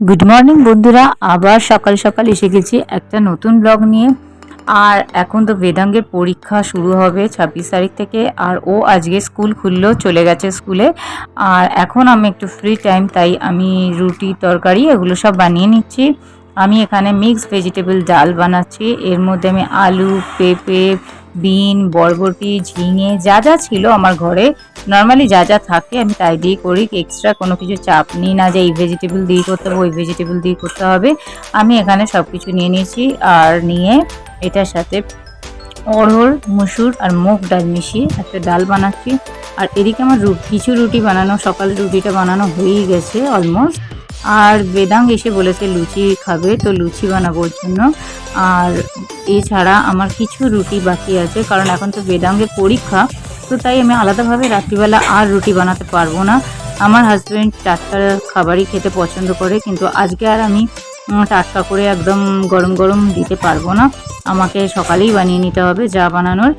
Good morning বন্ধুরা। আবার সকাল সকাল এসে গেছি একটা নতুন ব্লগ নিয়ে। আর এখন তো বেদাঙ্গের পরীক্ষা শুরু হবে ছাব্বিশ তারিখ থেকে। আর ও আজকে স্কুল খুললো, চলে গেছে স্কুলে। আর এখন আমি একটু ফ্রি টাইম তাই আমি রুটি, তরকারি এগুলো সব বানিয়ে নিচ্ছি। আমি এখানে মিক্স ভেজিটেবল ডাল বানাচ্ছি। এর মধ্যে আমি আলু, পেঁপে বিন, বরবটি, ঝিঙে, যা যা ছিল আমার ঘরে। নর্মালি যা যা থাকে আমি তাই দিয়ে করি এক্সট্রা কোনো কিছু চাপ নিই না যে এই ভেজিটেবল দিয়ে করতে হবে, ওই ভেজিটেবল দিয়ে করতে হবে। আমি এখানে সব কিছু নিয়ে নিয়েছি আর নিয়ে এটার সাথে অড়হর, মুসুর আর মুগ ডাল মিশিয়ে একটা ডাল বানাচ্ছি। আর এদিকে আমার কিছু রুটি বানানো সকালে রুটিটা বানানো হয়েই গেছে অলমোস্ট আর বেদাং এসে বলেছে, লুচি খাবে, তো লুচি বানাবো জন্য। আর এছাড়া আমার কিছু রুটি বাকি আছে, কারণ এখন তো বেদাঙ্গের পরীক্ষা, তো তাই আমি আলাদাভাবে রাত্রিবেলা আর রুটি বানাতে পারব না। আমার হাজব্যান্ড টাটকা খাবারই খেতে পছন্দ করে, কিন্তু আজকে আর আমি টাটকা করে একদম গরম গরম দিতে পারব না। আমাকে সকালেই বানিয়ে নিতে হবে যা বানানোর,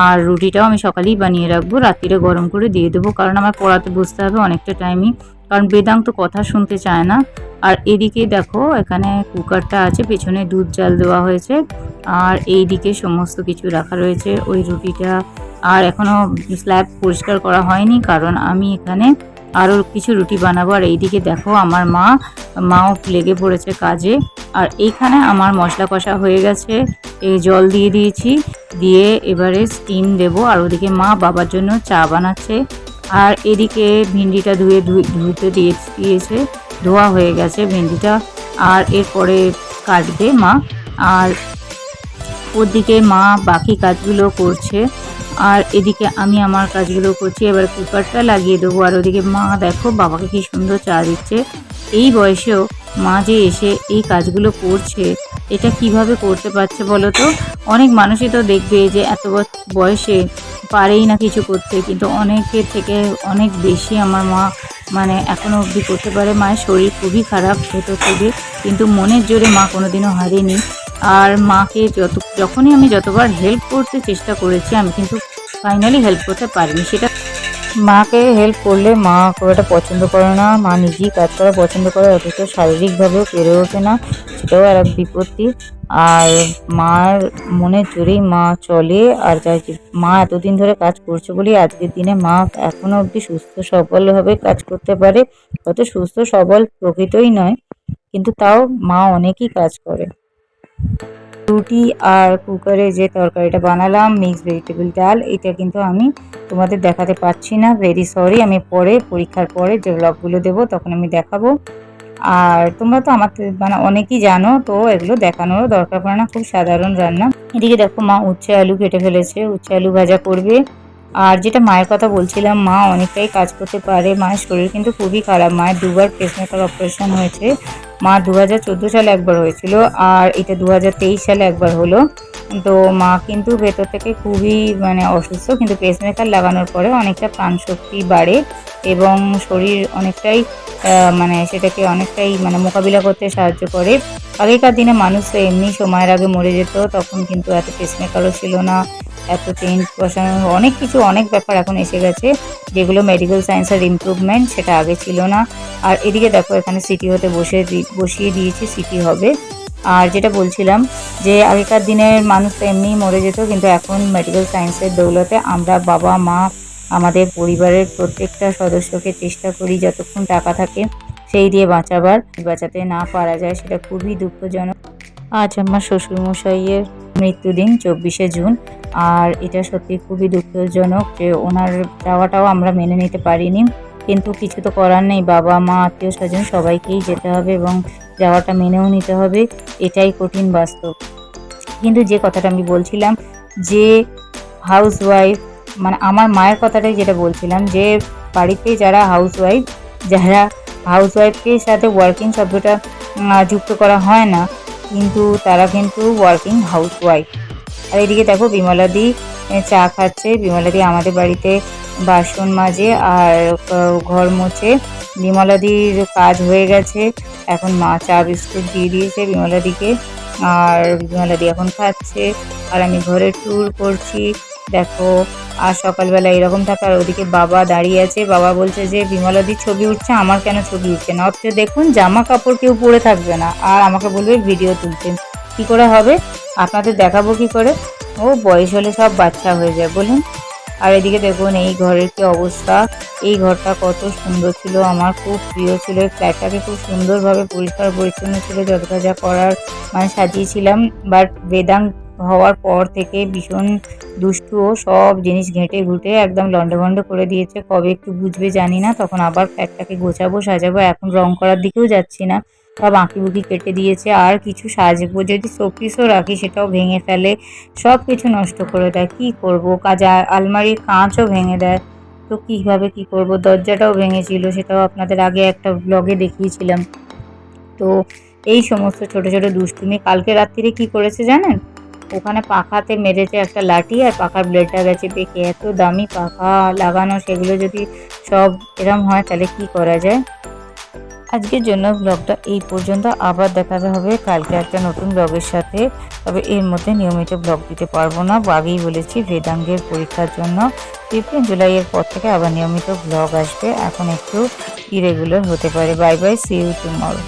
আর রুটিটাও আমি সকালেই বানিয়ে রাখব রাত্রিরে গরম করে দিয়ে দেবো, কারণ আমার পড়াতে বসতে হবে, অনেকটা টাইমই কারণ বেদাং তো কথা শুনতে চায় না। আর এদিকে দেখো, এখানে কুকারটা আছে, পেছনে দুধ জাল দেওয়া হয়েছে। আর এইদিকে সমস্ত কিছু রাখা রয়েছে ওই রুটিটা। আর এখনও স্ল্যাব পরিষ্কার করা হয়নি, কারণ আমি এখানে আরও কিছু রুটি বানাবো। আর এইদিকে দেখো, আমার মা, মাও লেগে পড়েছে কাজে। আর এইখানে আমার মশলা কষা হয়ে গেছে। এই জল দিয়ে দিয়েছি। দিয়ে এবারে স্টিম দেব। আর ওদিকে মা বাবার জন্য চা বানাচ্ছে। আর এদিকে ভিন্ডিটা ধুয়ে ধুতে দিয়ে দিয়েছে। ধোয়া হয়ে গেছে ভেন্ডিটা। আর এরপরে কাটবে মা। আর ওদিকে মা বাকি কাজগুলো করছে। আর এদিকে আমি আমার কাজগুলো করছি। এবার কুকারটা লাগিয়ে দেবো। আর ওদিকে মা দেখো, বাবাকে কি সুন্দর চা দিচ্ছে। এই বয়সেও মা যে এসে এই কাজগুলো করছে, এটা কীভাবে করতে পারছে বলো তো? অনেক মানুষই তো দেখবে যে এত বয়সে পারেই না কিছু করতে, কিন্তু অনেকের থেকে অনেক বেশি আমার মা মানে এখনও অবধি করতে পারে। মায়ের শরীর খুবই খারাপ ভেতর থেকে, কিন্তু মনের জোরে মা কোনোদিনও হারেনি। আর মাকে যত, যখনই আমি যতবার হেল্প করতে চেষ্টা করেছি, আমি কিন্তু ফাইনালি হেল্প করতে পারিনি। সেটা মাকে হেল্প করলে মা খুব একটা পছন্দ করে না। মা নিজেই কাজ করা পছন্দ করে, অথচ শারীরিকভাবেও পেরে ওঠে না। সেটাও আর এক বিপত্তি। আর মার মনের জোরেই মা চলে আর যাই মা এতদিন ধরে কাজ করছে বলেই আজকের দিনে মা এখনও অবধি সুস্থ সবলভাবে কাজ করতে পারে। হয়তো সুস্থ, সবল প্রকৃতই নয়, কিন্তু তাও মা অনেকই কাজ করে। রুটি আর কুকারে যে তরকারিটা বানালাম মিক্স ভেজিটেবল ডাল, এটা কিন্তু আমি তোমাদের দেখাতে পারছি না। ভেরি সরি আমি পরে, পরীক্ষার পরে যে ব্লগগুলো দেবো, তখন আমি দেখাবো। আর তোমরা তো আমার থেকে মানে অনেকেই জানো, তো এগুলো দেখানোরও দরকার পড়ে না, খুব সাধারণ রান্না। এদিকে দেখো মা উচ্ছে আলু কেটে ফেলেছে, উচ্ছে আলু ভাজা করবে। আর যেটা মায়ের কথা বলছিলাম, মা অনেকটাই কাজ করতে পারে, মায়ের শরীর কিন্তু খুবই খারাপ। মায়ের দুবার পেসমেকার অপারেশন হয়েছে। মা দু হাজার চোদ্দ সালে একবার হয়েছিল, আর এটা দু হাজার তেইশ সালে একবার হলো। তো মা কিন্তু ভেতর থেকে খুবই মানে অসুস্থ, কিন্তু পেসমেকার লাগানোর পরে অনেকটা প্রাণশক্তি বাড়ে এবং শরীর অনেকটাই মানে সেটাকে অনেকটাই মানে মোকাবিলা করতে সাহায্য করে। আগেকার দিনে মানুষ তো এমনি সময়ের আগে মরে যেত, তখন কিন্তু এত পেসমেকারও ছিল না, এত টেন্ট বসানো, অনেক কিছু, অনেক ব্যাপার এখন এসে গেছে, যেগুলো মেডিকেল সায়েন্সের ইমপ্রুভমেন্ট সেটা আগে ছিল না। আর এদিকে দেখো, এখানে সিটি হতে বসে বসিয়ে দিয়েছি সিটি হবে। আর যেটা বলছিলাম যে আগেকার দিনের মানুষ তো এমনিই মরে যেত, কিন্তু এখন মেডিকেল সায়েন্সের দৌলতে আমরা বাবা, মা, আমাদের পরিবারের প্রত্যেকটা সদস্যকে চেষ্টা করি যতক্ষণ টাকা থাকে সেই দিয়ে বাঁচাবার। বাঁচাতে না পারা যায় সেটা খুবই দুঃখজনক। আজ আমার শ্বশুরমশাইয়ের মৃত্যুদিন চব্বিশে জুন, আর এটা সত্যি খুবই দুঃখজনক যে ওনার যাওয়াটাও আমরা মেনে নিতে পারিনি। কিন্তু কিছু তো করার নেই। বাবা, মা, আত্মীয় স্বজন সবাইকেই যেতে হবে এবং যাওয়াটা মেনেও নিতে হবে। এটাই কঠিন বাস্তব। কিন্তু যে কথাটা আমি বলছিলাম, যে হাউস ওয়াইফ মানে আমার মায়ের কথাটাই যেটা বলছিলাম, যে বাড়িতে যারা হাউস ওয়াইফ যারা হাউস ওয়াইফকে সাথে ওয়ার্কিং শব্দটা যুক্ত করা হয় না, কিন্তু তারা কিন্তু ওয়ার্কিং হাউস ওয়াইফ আর এদিকে দেখো বিমলাদি চা খাচ্ছে। বিমলাদি আমাদের বাড়িতে বাসন মাজে আর ঘর মোছে। বিমলাদির কাজ হয়ে গেছে। এখন মা চা বিস্কুট দিয়ে দিয়েছে বিমলাদিকে। আর বিমলাদি এখন খাচ্ছে। আর আমি ঘরে ট্যুর করছি। দেখো আর সকালবেলা এরকম থাকে। আর ওদিকে বাবা দাঁড়িয়ে আছে। বাবা বলছে যে বিমলাদির ছবি উঠছে। আমার কেন ছবি উঠছে না? অথচ দেখুন, জামা কাপড় কেউ পরে থাকবে না। আর আমাকে বলবে, ভিডিও তুলতে। কি করে হবে? আপনাদের দেখাবো কি করে? ও বয়স হলে সব বাচ্চা হয়ে যায়। বলুন। আর এদিকে দেখুন, এই ঘরের কি অবস্থা? এই ঘরটা কত সুন্দর ছিল, আমার খুব প্রিয় ছিল। এই ফ্ল্যাটটাকে খুব সুন্দরভাবে পরিষ্কার পরিচ্ছন্ন ছিল, যতটা যা করার মানে সাজিয়েছিলাম। বাট বেদাং হওয়ার পর থেকে ভীষণ দুষ্টু ও সব জিনিস ঘেঁটে ঘুটে একদম লন্ডভন্ড করে দিয়েছে। কবে একটু বুঝবে জানি না, তখন আবার ফ্ল্যাটটাকে গোছাবো, সাজাবো, এখন রং করার দিকেও যাচ্ছি না। সব আঁকি বুকি কেটে দিয়েছে, আর কিছু সাজবো। যদি শোপিসও রাখি, সেটাও ভেঙে ফেলে। সব কিছু নষ্ট করে দেয়। কি করব? কাজা আলমারির কাঁচও ভেঙে দেয়। তো কীভাবে কি করব? দরজাটাও ভেঙেছিল, সেটাও আপনাদের আগে একটা ব্লগে দেখিয়েছিলাম। তো এই সমস্ত ছোট ছোট দুষ্টুমি। কালকে রাত্রিরে কি করেছে জানেন? ওখানে পাখাতে মেরেছে একটা লাঠি, আর পাখার ব্লেডটা গেছে বেঁকে এত দামি পাখা লাগানো, সেগুলো যদি সব এরম হয়, তাহলে কি করা যায়? আজকের জন্য ব্লগটা এই পর্যন্ত। আবার দেখা হবে কালকে একটা নতুন ব্লগের সাথে। তবে এর মধ্যে নিয়মিত ব্লগ দিতে পারব না। আগেই বলেছি বেদাঙ্গের পরীক্ষার জন্য। ফিফটিন জুলাইয়ের পর থেকে আবার নিয়মিত ব্লগ আসবে। এখন একটু ইরেগুলার হতে পারে। Bye bye see you tomorrow